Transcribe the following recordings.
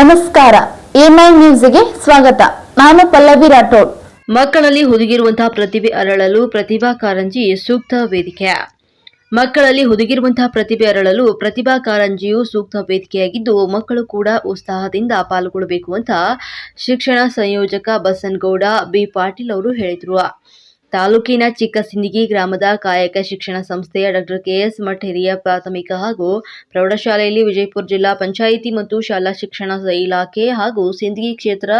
ನಮಸ್ಕಾರ. ಎನ್ಐ ನ್ಯೂಸ್ಗೆ ಸ್ವಾಗತ. ನಾನು ಪಲ್ಲವಿ ರಾಠೋಡ್. ಮಕ್ಕಳಲ್ಲಿ ಹುದುಗಿರುವಂತಹ ಪ್ರತಿಭೆ ಅರಳಲು ಪ್ರತಿಭಾ ಕಾರಂಜಿ ಸೂಕ್ತ ವೇದಿಕೆ. ಮಕ್ಕಳಲ್ಲಿ ಹುದುಗಿರುವಂತಹ ಪ್ರತಿಭೆ ಅರಳಲು ಪ್ರತಿಭಾ ಕಾರಂಜಿಯು ಸೂಕ್ತ ವೇದಿಕೆಯಾಗಿದ್ದು, ಮಕ್ಕಳು ಕೂಡ ಉತ್ಸಾಹದಿಂದ ಪಾಲ್ಗೊಳ್ಳಬೇಕು ಅಂತ ಶಿಕ್ಷಣ ಸಂಯೋಜಕ ಬಸನ್ಗೌಡ ಬಿ ಪಾಟೀಲ್ ಅವರು ಹೇಳಿದರು. ತಾಲೂಕಿನ ಚಿಕ್ಕಸಿಂದಗಿ ಗ್ರಾಮದ ಕಾಯಕ ಶಿಕ್ಷಣ ಸಂಸ್ಥೆಯ ಡಾಕ್ಟರ್ ಕೆಎಸ್ ಮಠ್ ಹಿರಿಯ ಪ್ರಾಥಮಿಕ ಹಾಗೂ ಪ್ರೌಢಶಾಲೆಯಲ್ಲಿ ವಿಜಯಪುರ ಜಿಲ್ಲಾ ಪಂಚಾಯಿತಿ ಮತ್ತು ಶಾಲಾ ಶಿಕ್ಷಣ ಇಲಾಖೆ ಹಾಗೂ ಸಿಂದಗಿ ಕ್ಷೇತ್ರ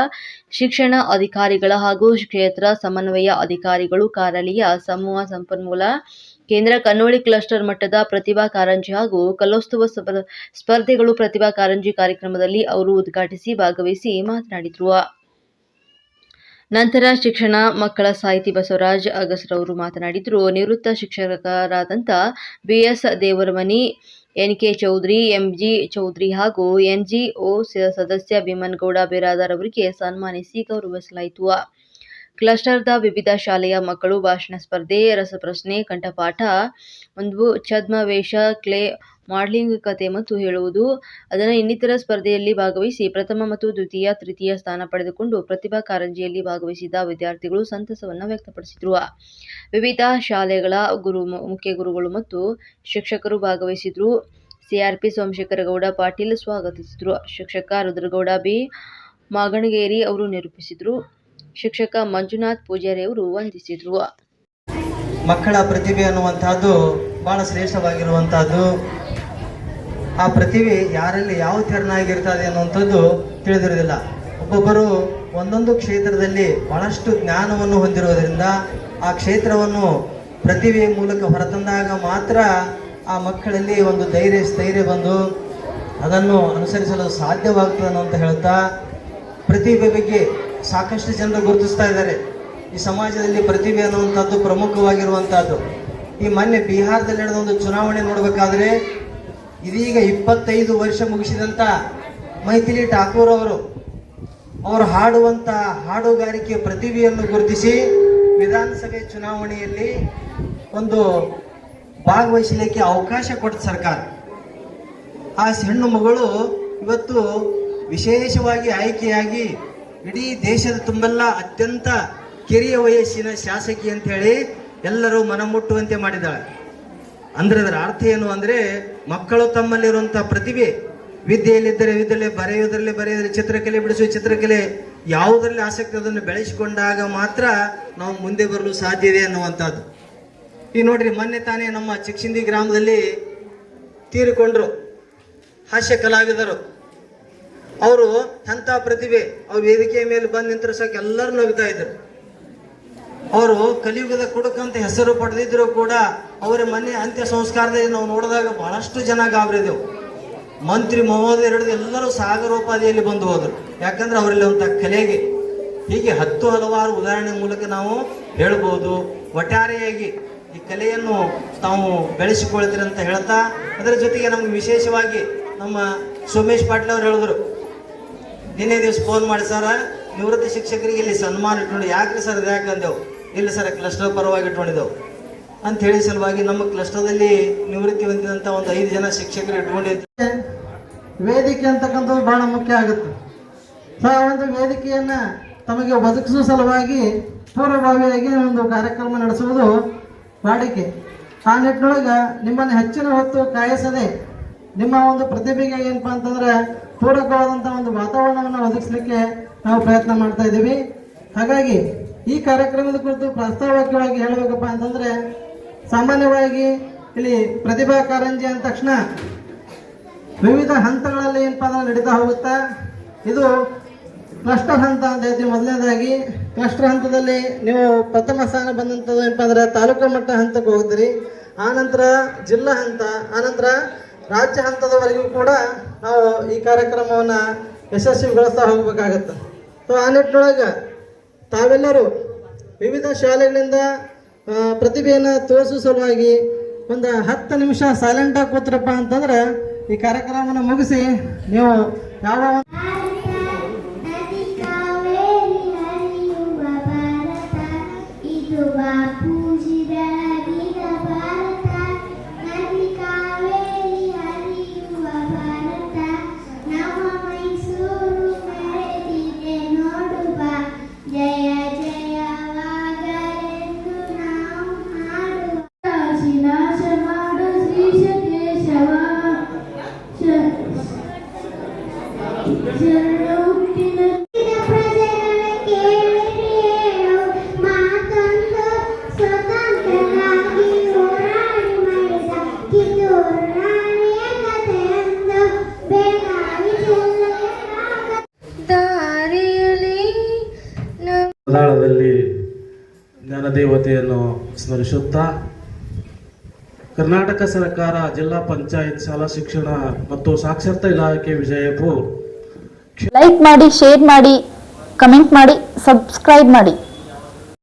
ಶಿಕ್ಷಣ ಅಧಿಕಾರಿಗಳ ಹಾಗೂ ಕ್ಷೇತ್ರ ಸಮನ್ವಯ ಅಧಿಕಾರಿಗಳು ಕಾರ್ಯಾಲಯ ಸಮೂಹ ಸಂಪನ್ಮೂಲ ಕೇಂದ್ರ ಕನ್ನೋಳಿ ಕ್ಲಸ್ಟರ್ ಮಟ್ಟದ ಪ್ರತಿಭಾ ಕಾರಂಜಿ ಹಾಗೂ ಕಲೋತ್ಸವ ಸ್ಪರ್- ಸ್ಪರ್ಧೆಗಳು ಪ್ರತಿಭಾ ಕಾರಂಜಿ ಕಾರ್ಯಕ್ರಮದಲ್ಲಿ ಅವರು ಉದ್ಘಾಟಿಸಿ ಭಾಗವಹಿಸಿ ಮಾತನಾಡಿದರು. ನಂತರ ಶಿಕ್ಷಣ, ಮಕ್ಕಳ ಸಾಹಿತಿ ಬಸವರಾಜ್ ಅಗಸ್ರವರು ಮಾತನಾಡಿದರು. ನಿವೃತ್ತ ಶಿಕ್ಷಕರಾದಂಥ BS Devaramani, N K Chaudhari MG Chaudhari ಹಾಗೂ ಎನ್ ಎನ್ಜಿಒ ಸದಸ್ಯ ಭೀಮನಗೌಡ ಬಿರಾದಾರ್ ಅವರಿಗೆ ಸನ್ಮಾನಿಸಿ ಗೌರವಿಸಲಾಯಿತು. ಕ್ಲಸ್ಟರ್ದ ವಿವಿಧ ಶಾಲೆಯ ಮಕ್ಕಳು ಭಾಷಣ ಸ್ಪರ್ಧೆ, ರಸಪ್ರಶ್ನೆ, ಕಂಠಪಾಠ, ಒಂದು ಛದ್ಮವೇಷ, ಕ್ಲೇ ಮಾಡ್ಲಿಂಗ್ ಕತೆ ಮತ್ತು ಹೇಳುವುದು. ಅದನ್ನು ಇನ್ನಿತರ ಸ್ಪರ್ಧೆಯಲ್ಲಿ ಭಾಗವಹಿಸಿ ಪ್ರಥಮ ಮತ್ತು ದ್ವಿತೀಯ, ತೃತೀಯ ಸ್ಥಾನ ಪಡೆದುಕೊಂಡು ಪ್ರತಿಭಾ ಕಾರಂಜಿಯಲ್ಲಿ ಭಾಗವಹಿಸಿದ ವಿದ್ಯಾರ್ಥಿಗಳು ಸಂತಸವನ್ನು ವ್ಯಕ್ತಪಡಿಸಿದರು. ವಿವಿಧ ಶಾಲೆಗಳ ಗುರು, ಮುಖ್ಯ ಗುರುಗಳು ಮತ್ತು ಶಿಕ್ಷಕರು ಭಾಗವಹಿಸಿದ್ರು. ಸಿಆರ್ಪಿ ಸೋಮಶೇಖರಗೌಡ ಪಾಟೀಲ್ ಸ್ವಾಗತಿಸಿದರು. ಶಿಕ್ಷಕ ರುದ್ರಗೌಡ ಬಿ. ಮಾಗಣಗೇರಿ ಅವರು ನಿರೂಪಿಸಿದ್ರು. ಶಿಕ್ಷಕ ಮಂಜುನಾಥ್ ಪೂಜಾರಿ ಅವರು ವಂದಿಸಿದರು. ಮಕ್ಕಳ ಪ್ರತಿಭೆ ಅನ್ನುವಂಥದ್ದು ಬಹಳ ಶ್ರೇಷ್ಠವಾಗಿರುವಂಥದ್ದು. ಆ ಪ್ರತಿಭೆ ಯಾರಲ್ಲಿ ಯಾವ ತೆರನಾಗಿರ್ತದೆ ಅನ್ನುವಂಥದ್ದು ತಿಳಿದಿರೋದಿಲ್ಲ ಒಬ್ಬೊಬ್ಬರು ಒಂದೊಂದು ಕ್ಷೇತ್ರದಲ್ಲಿ ಬಹಳಷ್ಟು ಜ್ಞಾನವನ್ನು ಹೊಂದಿರುವುದರಿಂದ ಆ ಕ್ಷೇತ್ರವನ್ನು ಪ್ರತಿಭೆಯ ಮೂಲಕ ಹೊರತಂದಾಗ ಮಾತ್ರ ಆ ಮಕ್ಕಳಲ್ಲಿ ಒಂದು ಧೈರ್ಯ, ಸ್ಥೈರ್ಯ ಬಂದು ಅದನ್ನು ಅನುಸರಿಸಲು ಸಾಧ್ಯವಾಗ್ತದೆ ಅಂತ ಹೇಳ್ತಾ ಪ್ರತಿಭೆ ಬಗ್ಗೆ ಸಾಕಷ್ಟು ಜನರು ಗುರುತಿಸ್ತಾ ಇದ್ದಾರೆ. ಈ ಸಮಾಜದಲ್ಲಿ ಪ್ರತಿಭೆ ಅನ್ನುವಂಥದ್ದು ಪ್ರಮುಖವಾಗಿರುವಂಥದ್ದು. ಈ ಮೊನ್ನೆ ಬಿಹಾರದಲ್ಲಿ ನಡೆದ ಒಂದು ಚುನಾವಣೆ ನೋಡಬೇಕಾದ್ರೆ ಇದೀಗ ಇಪ್ಪತ್ತೈದು ವರ್ಷ ಮುಗಿಸಿದಂಥ ಮೈಥಿಲಿ ಠಾಕೂರ್ ಅವರು ಅವರು ಹಾಡುವಂಥ ಹಾಡುಗಾರಿಕೆ ಪ್ರತಿಭೆಯನ್ನು ಗುರುತಿಸಿ ವಿಧಾನಸಭೆ ಚುನಾವಣೆಯಲ್ಲಿ ಒಂದು ಭಾಗವಹಿಸಲಿಕ್ಕೆ ಅವಕಾಶ ಕೊಟ್ಟ ಸರ್ಕಾರ. ಆ ಹೆಣ್ಣು ಮಗಳು ಇವತ್ತು ವಿಶೇಷವಾಗಿ ಆಯ್ಕೆಯಾಗಿ ಇಡೀ ದೇಶದ ತುಂಬೆಲ್ಲ ಅತ್ಯಂತ ಕಿರಿಯ ವಯಸ್ಸಿನ ಶಾಸಕಿ ಅಂತ ಹೇಳಿ ಎಲ್ಲರೂ ಮನಮುಟ್ಟುವಂತೆ ಮಾಡಿದ್ದಾಳೆ. ಅಂದ್ರೆ ಅದರ ಅರ್ಥ ಏನು ಅಂದ್ರೆ ಮಕ್ಕಳು ತಮ್ಮಲ್ಲಿರುವಂತಹ ಪ್ರತಿಭೆ, ವಿದ್ಯೆಯಲ್ಲಿದ್ದರೆ ವಿದ್ಯೆ ಬರೆಯುವುದರಲ್ಲಿ ಬರೆಯುವುದರಲ್ಲಿ, ಚಿತ್ರಕಲೆ ಬಿಡಿಸುವ ಚಿತ್ರಕಲೆ, ಯಾವುದರಲ್ಲಿ ಆಸಕ್ತಿ ಅದನ್ನು ಬೆಳೆಸಿಕೊಂಡಾಗ ಮಾತ್ರ ನಾವು ಮುಂದೆ ಬರಲು ಸಾಧ್ಯ ಇದೆ ಅನ್ನುವಂಥದ್ದು. ಈ ನೋಡ್ರಿ, ಮೊನ್ನೆ ತಾನೇ ನಮ್ಮ ಚಿಕ್ಸಿಂದಿ ಗ್ರಾಮದಲ್ಲಿ ತೀರಿಕೊಂಡ್ರು ಹಾಸ್ಯ ಕಲಾವಿದರು. ಅವರು ಎಂಥ ಪ್ರತಿಭೆ, ಅವ್ರ ವೇದಿಕೆಯ ಮೇಲೆ ಬಂದು ನಿಂತರ ಸಾಕು ಎಲ್ಲರೂ ನಗ್ತಾ ಇದ್ರು. ಅವರು ಕಲಿಯುಗದ ಕುಡುಕಂತ ಹೆಸರು ಪಡೆದಿದ್ರು ಕೂಡ ಅವರ ಮನೆ ಅಂತ್ಯ ಸಂಸ್ಕಾರದಲ್ಲಿ ನಾವು ನೋಡಿದಾಗ ಬಹಳಷ್ಟು ಜನ ಗಾಬರಿದೆವು. ಮಂತ್ರಿ ಮಹೋದಯ ಹಿಡಿದು ಎಲ್ಲರೂ ಸಾಗರೋಪಾದಿಯಲ್ಲಿ ಬಂದು ಹೋದರು. ಯಾಕಂದ್ರೆ ಅವರಲ್ಲಿ ಒಂದು ಕಲೆಗೆ ಹೀಗೆ ಹತ್ತು ಹಲವಾರು ಉದಾಹರಣೆ ಮೂಲಕ ನಾವು ಹೇಳ್ಬೋದು. ಒಟ್ಟಾರೆಯಾಗಿ ಈ ಕಲೆಯನ್ನು ತಾವು ಬೆಳೆಸಿಕೊಳ್ತೀರಿ ಅಂತ ಹೇಳ್ತಾ, ಅದರ ಜೊತೆಗೆ ನಮ್ಗೆ ವಿಶೇಷವಾಗಿ ನಮ್ಮ ಸೋಮೇಶ್ ಪಾಟೀಲ್ ಅವರು ಹೇಳಿದ್ರು, ನಿನ್ನೆ ದಿವಸ ಫೋನ್ ಮಾಡಿ, ಸರ್, ನಿವೃತ್ತ ಶಿಕ್ಷಕರಿಗೆ ಇಲ್ಲಿ ಸನ್ಮಾನ ಇಟ್ಕೊಂಡು ಯಾಕೆ ಸರ್ ಇದು ಯಾಕೆ ಅಂದೆವು? ಇಲ್ಲ ಸರ್ ಕ್ಲಸ್ಟರ್ ಪರವಾಗಿ ಇಟ್ಕೊಂಡಿದ್ದೆವು. ಅಂತ ಹೇಳಿ ಸಲುವಾಗಿ ನಮ್ಮ ಕ್ಲಸ್ಟರ್ದಲ್ಲಿ ನಿವೃತ್ತಿ ಹೊಂದಿದಂಥ ಒಂದು ಐದು ಜನ ಶಿಕ್ಷಕರು ಇಟ್ಕೊಂಡಿದ್ದು ವೇದಿಕೆ ಅಂತಕ್ಕಂಥದ್ದು ಬಹಳ ಮುಖ್ಯ ಆಗುತ್ತೆ. ಸೊ ಒಂದು ವೇದಿಕೆಯನ್ನು ತಮಗೆ ಬದುಕಿಸುವ ಸಲುವಾಗಿ ಪೂರ್ವಭಾವಿಯಾಗಿ ಒಂದು ಕಾರ್ಯಕ್ರಮ ನಡೆಸುವುದು ವಾಡಿಕೆ. ಆ ನಿಟ್ಟಿನೊಳಗೆ ನಿಮ್ಮನ್ನು ಹೆಚ್ಚಿನ ಹೊತ್ತು ಕಾಯಿಸದೆ ನಿಮ್ಮ ಒಂದು ಪ್ರತಿಭೆಗೆ ಏನಪ್ಪ ಅಂತಂದ್ರೆ ಪೂರಕವಾದಂಥ ಒಂದು ವಾತಾವರಣವನ್ನು ಒದಗಿಸ್ಲಿಕ್ಕೆ ನಾವು ಪ್ರಯತ್ನ ಮಾಡ್ತಾ ಇದ್ದೀವಿ. ಹಾಗಾಗಿ ಈ ಕಾರ್ಯಕ್ರಮದ ಕುರಿತು ಪ್ರಾಸ್ತಾವಿಕವಾಗಿ ಹೇಳಬೇಕಪ್ಪ ಅಂತಂದ್ರೆ, ಸಾಮಾನ್ಯವಾಗಿ ಇಲ್ಲಿ ಪ್ರತಿಭಾ ಕಾರಂಜಿ ಅಂದ ತಕ್ಷಣ ವಿವಿಧ ಹಂತಗಳಲ್ಲಿ ಏನಪ್ಪ ಅಂದ್ರೆ ನಡೀತಾ ಹೋಗುತ್ತಾ, ಇದು ಕ್ಲಸ್ಟರ್ ಹಂತ ಅಂತ ಹೇಳ್ತೀವಿ ಮೊದಲನೇದಾಗಿ. ಕ್ಲಸ್ಟರ್ ಹಂತದಲ್ಲಿ ನೀವು ಪ್ರಥಮ ಸ್ಥಾನ ಬಂದಂಥದ್ದು ಏನಪ್ಪ ಅಂದ್ರೆ ತಾಲೂಕು ಮಟ್ಟ ಹಂತಕ್ಕೆ ಹೋಗ್ತೀರಿ. ಆನಂತರ ಜಿಲ್ಲಾ ಹಂತ ಆನಂತರ ರಾಜ್ಯ ಹಂತದವರೆಗೂ ಕೂಡ ನಾವು ಈ ಕಾರ್ಯಕ್ರಮವನ್ನು ಯಶಸ್ವಿಗೊಳಿಸ್ತಾ ಹೋಗ್ಬೇಕಾಗತ್ತೆ. ಸೊ ಆ ನಿಟ್ಟಿನೊಳಗೆ ತಾವೆಲ್ಲರೂ ವಿವಿಧ ಶಾಲೆಗಳಿಂದ ಪ್ರತಿಭೆಯನ್ನು ತೋರಿಸುವ ಸಲುವಾಗಿ ಒಂದು ಹತ್ತು ನಿಮಿಷ ಸೈಲೆಂಟಾಗಿ ಕೂತ್ರಪ್ಪ ಅಂತಂದ್ರೆ ಈ ಕಾರ್ಯಕ್ರಮವನ್ನು ಮುಗಿಸಿ ನೀವು ಯಾವ ಹೊನ್ನಾಳದಲ್ಲಿ ಜ್ಞಾನದೇವತೆಯನ್ನು ಸ್ಮರಿಸುತ್ತಾ ಕರ್ನಾಟಕ ಸರ್ಕಾರ, ಜಿಲ್ಲಾ ಪಂಚಾಯತ್, ಶಾಲಾ ಶಿಕ್ಷಣ ಮತ್ತು ಸಾಕ್ಷರತಾ ಇಲಾಖೆ ವಿಜಯಪುರ. ಲೈಕ್ ಮಾಡಿ ಶೇರ್ ಮಾಡಿ ಕಮೆಂಟ್ ಮಾಡಿ ಸಬ್ಸ್ಕ್ರೈಬ್ ಮಾಡಿ.